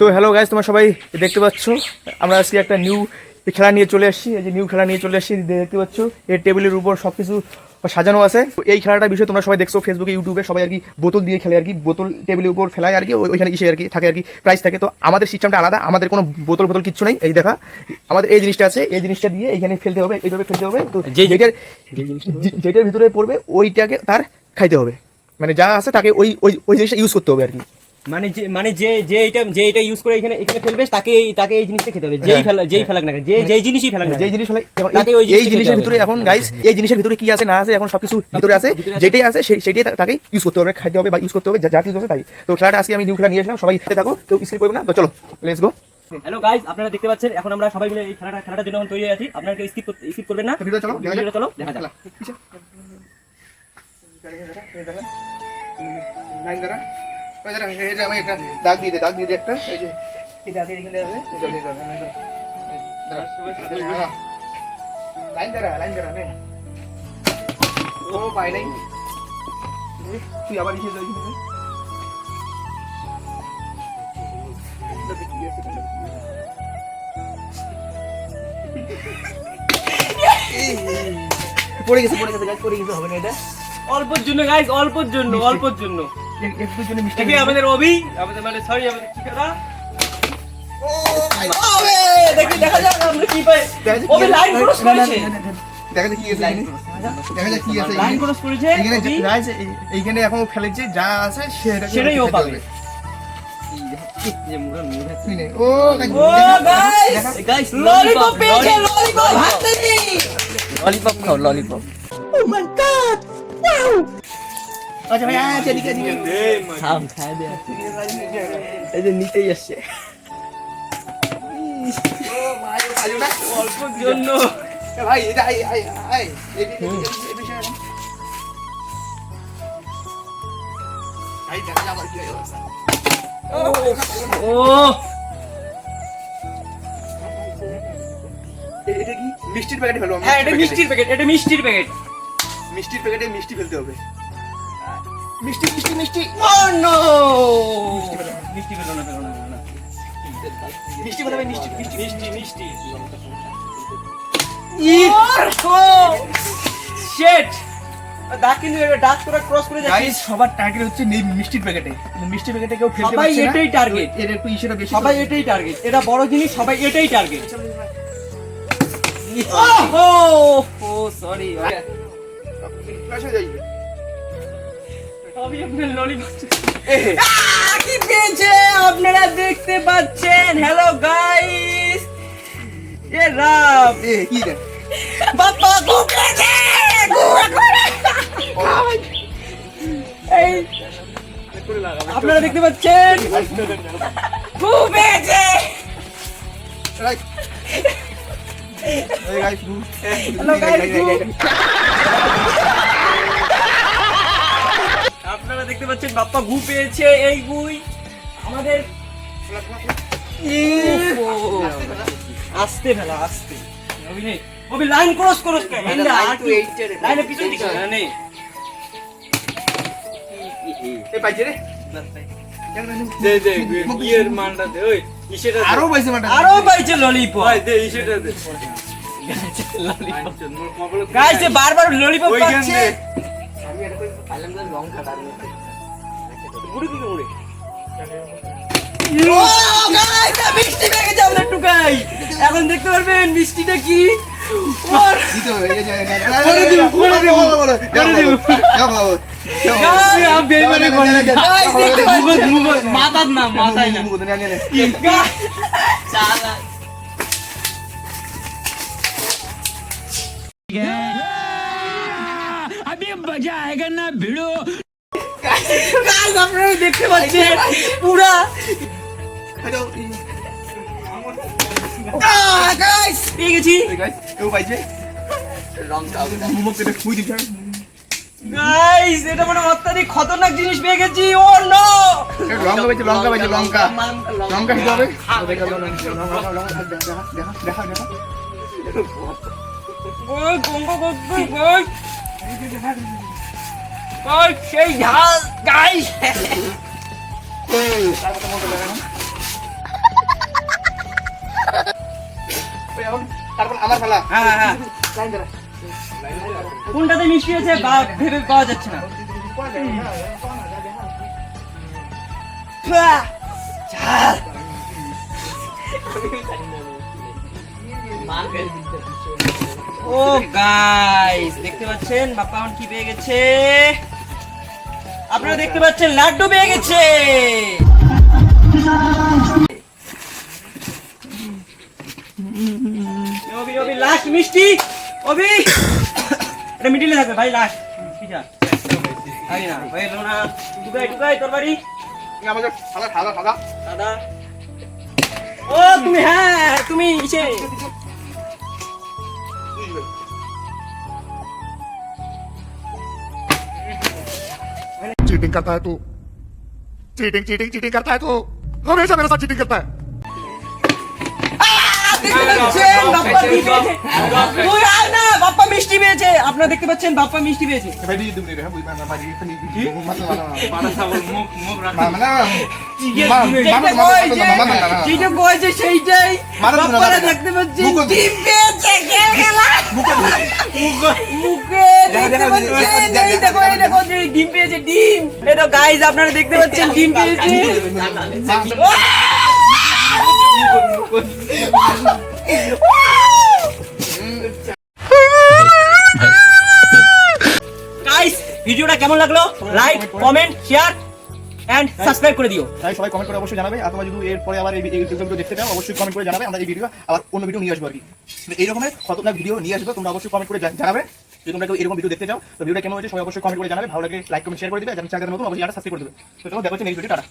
তো hello guys তোমরা সবাই দেখতে পাচ্ছ? আমরা আজকে একটা নিউ খেলা নিয়ে চলে আসছি। এই যে নিউ খেলা নিয়ে চলে আসছি দেখতে পাচ্ছ? এর টেবিলের উপর সব কিছু সাজানো আছে। তো এই খেলাটার বিষয়ে তোমরা সবাই দেখছ ফেসবুকে ইউটিউবে সবাই আর কি বোতল দিয়ে খেলে আর কি। বোতল টেবিলের উপর ফেলায় আর কি ওইখানে ইসে আর কি থাকে আর কি প্রাইস থাকে। তো আমাদের সিস্টেমটা আলাদা আমাদের কোনো বোতল বোতল কিচ্ছু নেই। এই দেখা আমাদের এই জিনিসটা আছে এই জিনিসটা দিয়ে এইখানে ফেলতে হবে এইভাবে ফেলতে হবে। তো যেটার যেটার ভিতরে পড়বে ওইটাকে তার খাইতে হবে। মানে যা আছে তাকে ওই ওই ওই জিনিসটা ইউজ করতে হবে আর কি। মানে যে মানে যে যে এটা যে এটা ইউজ করে এখানে এখানে ফেলবে তাকে তাকে এই জিনিসটা খেতে হবে। যেই হ্যাঁ, ফেলা যেই ফেলাক না যে যেই জিনিসই ফেলাক না যেই জিনিস যেমন তাকে এই- ওই এই জিনিসের ভিতরে এখন গাইস এই জিনিসের ভিতরে কি আছে না আছে এখন সবকিছু ভিতরে আছে। যেটাই আছে সেটাই তাকে ইউজ করতে হবে খাইতে হবে বা ইউজ করতে হবে যা কিছু আছে তাই। তো খেলাটা আজকে আমি নিউ খেলা নিয়ে আসলাম সবাই সাথে থাকো কেউ স্কিপ করবে না তো চলো লেটস গো হ্যালো গাইস আপনারা দেখতে পাচ্ছেন এখন আমরা সবাই মিলে এই খেলাটা খেলাটার জন্য তৈরি আছি। আপনারা স্কিপ স্কিপ করবেন না। চলো, চলো দেখা যাক। দাগ দিয়ে দাগ দিয়ে একটা লাইন ধরা লাইন ধরা নে তুই আবার ইসে যাই পড়ে গেছে পড়ে গেছে গাছ পড়ে গেছে, হবে না এটা? অল্পর জন্য গাইস অল্পর জন্য অল্পর জন্য। এক- একটুর জন্য মিষ্টি দেখি আমাদের অভি আমাদের মানে সরি আমাদের ঠিকানা। ও দেখি দেখা যাক আমরা কি পাই। অভি লাইন ক্রস না, না, করেছে। না, না, না, দেখা যাক কি আছে দেখা যাক কি আছে লাইন ক্রস করেছে এইখানে এখন ফেলেছে যা আছে সেটাকে সেটাই ও পাবে। ও গাইস, গাইস ললিপপ পেয়েছে ললিপপ হাতে নেই ললিপপ খাও ললিপপ আচ্ছা ভাই আচ্ছা এদিকে এদিকে। খাম খাই দে। এই যে নিতেই আসছে। ও ভাই ও খাইও না। অল্পর জন্য এ ভাই এটা আই আই আই। ও। কি? মিষ্টির প্যাকেটে হ্যাঁ এটা মিষ্টির প্যাকেট এটা মিষ্টির প্যাকেট। মিষ্টির প্যাকেটে মিষ্টি ফেলতে হবে। মিষ্টি মিষ্টি মিষ্টি। ও নো মিষ্টি পেল না পেল না না। মিষ্টি বানাবে মিষ্টি মিষ্টি। মিষ্টি মিষ্টি। শেট ডাক কিন্তু ডাক করে ক্রস করে যাচ্ছে গাইস সবার টার্গেট হচ্ছে মিষ্টির প্যাকেটে। মিষ্টির প্যাকেটে কেউ ফেলতে সবাই পারছে না। এটাই টার্গেট এর একটু ইসেটা বেশি সবাই এটাই টার্গেট এটা বড় জিনিস সবাই এটাই টার্গেট ও সরি ক্রাশ হয়ে যাবে আমি আপনার ললিপপ কি পেয়েছে আপনারা দেখতে পাচ্ছেন হ্যালো গাইস এ রাম এ কি রে বাবা গুকেছে এই আপনারা দেখতে পাচ্ছেন গুকেছে রাইট এই গাইস গু Hello, guys, গু। বাপ্পা গু পেয়েছে এই গুই। আমাদের আসতে ফেলা আসতে। অভি লাইন ক্রস ক্রস করে লাইনে পিছন দিকে। না। নেই এ পাইছে রে। দে দে মানটা দে ওই ইসেটা। আরও পাইছে মাটা আরও পাইছে ললিপপ ওই দে ইসেটা দে। গাইছে বারবার ললিপপ পাচ্ছে। মিষ্টি পেয়ে গেছে আমাদের টুকাই এখন দেখতে পারবেন মিষ্টিটা কি ওর দিতে হবে এই যে করে দিব, করে দিব, করে দিব। গাইস দেখতে পাচ্ছেন আপনারা দেখতে পাচ্ছেন পুরা। গাইস পেয়ে গেছি। গাইস এটা মানে অত্যাধিক খতরনাক জিনিস পেয়ে গেছি। ও নো লঙ্কা পাইছে লঙ্কা পাইছে লঙ্কা। লঙ্কা খেতে হবে? দেখা দেখা দেখা দেখা। ওই গঙ্গা গঙ্গা ওই সেই ঝাল গাইস তারপর আমার খেলা হ্যাঁ হ্যাঁ কোনটাতে মিষ্টি আছে বা ভেবে পাওয়া যাচ্ছে না! ঝাল। ও গাইস দেখতে পাচ্ছেন? বাপ্পা এখন কি পেয়ে গেছে? আপনারা দেখতে পাচ্ছেন লাড্ডু পেয়ে গেছে। অভি অভি লাস্ট মিষ্টি। অভি এটা মিডিলে থাকবে ভাই লাস্ট আরে না ভাই এলো না। টুকাই টুকাই তোর বাড়ি? আমাদের সাদা সাদা। সাদা। ও তুমি হ্যাঁ তুমি ইসে चीटिंग करता है तू चीटिंग चीटिंग चीटिंग करता है तू हमेशा मेरे साथ चीटिंग करता है দেখতে পাচ্ছেন বাপ্পা কি পেয়েছে তুই আর না বাপ্পা মিষ্টি পেয়েছে আপনারা দেখতে পাচ্ছেন বাপ্পা মিষ্টি পেয়েছে ভাই দিয়ে দিবি রে হ্যাঁ বুঝবা না ভাই কি পাড়া ছাগল মুখ মুখ রাখ মানে যেটা কয়েছে যেটা কয়েছে সেইটাই মানুষ না, বাপ্পারা মানুষ না। দেখতে পাচ্ছেন দেখা, এই দেখা, ডিম পেয়েছে ডিম। আপনারা দেখতে পাচ্ছেন ডিম পেয়েছে। ভিডিওটা কেমন লাগল? Like comment share and subscribe করে দিও। তাই সবাই কমেন্ট করে অবশ্যই জানাবে। আর তোমরা যদি এরপরে আবার এই ভিডিও দেখতে চাও অবশ্যই কমেন্ট করে জানাবে। আমরা এই ভিডিও আবার অন্য ভিডিও নিয়ে আসব আর কি। এই রকমের কতটা ভিডিও নিয়ে আসব তোমরা অবশ্যই কমেন্ট করে জানাবে। যদি তোমরা কেউ এরকম ভিডিও দেখতে চাও, তো ভিডিওটা কেমন হয়েছে, সবাই অবশ্যই কমেন্ট করে জানাবে। ভালো লাগে লাইক কমেন্ট শেয়ার করে দেবে আর চ্যানেলের নতুন অবশ্যই সাবস্ক্রাইব করে দেবে। তো তোমরা দেখো নেক্সট ভিডিও টাটা।